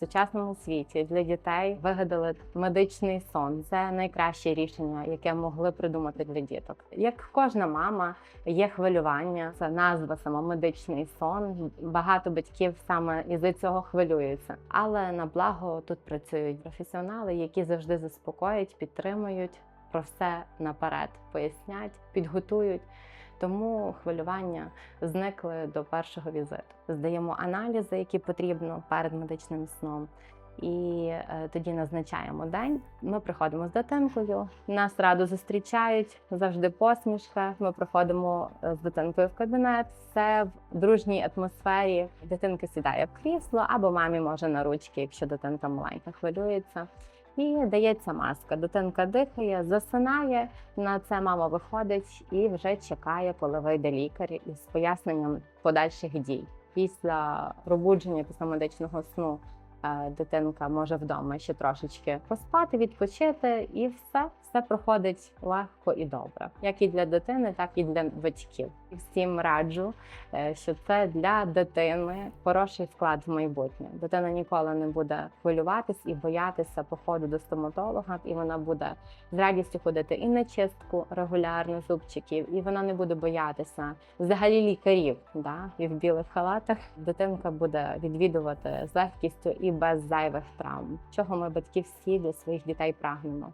сучасному світі для дітей вигадали медичний сон. Це найкраще рішення, яке могли придумати для діток. Як кожна мама, є хвилювання. Це назва сама медичний сон. Багато батьків саме із-за цього хвилюються. Але на благо тут працюють професіонали, які завжди заспокоять, підтримують про все наперед, пояснять, підготують. Тому хвилювання зникли до першого візиту. Здаємо аналізи, які потрібно перед медичним сном. І е, тоді назначаємо день. Ми приходимо з дитинкою. Нас радо зустрічають, завжди посмішка. Ми приходимо е, з дитинкою в кабінет. Все в дружній атмосфері. Дитинка сідає в крісло або мамі може на ручки, якщо дитинка маленька хвилюється. І дається маска. Дитинка дихає, засинає. На це мама виходить і вже чекає, коли вийде лікар із поясненням подальших дій. Після пробудження після медичного сну дитинка може вдома ще трошечки поспати, відпочити, і все, все проходить легко і добре, як і для дитини, так і для батьків. І Всім раджу, е, що це для дитини хороший вклад в майбутнє. Дитина ніколи не буде хвилюватись і боятися походу до стоматолога, і вона буде з радістю ходити і на чистку регулярно зубчиків, і вона не буде боятися взагалі лікарів, да, і в білих халатах. Дитинка буде відвідувати з легкістю і без зайвих травм, чого ми батьки всі для своїх дітей прагнемо.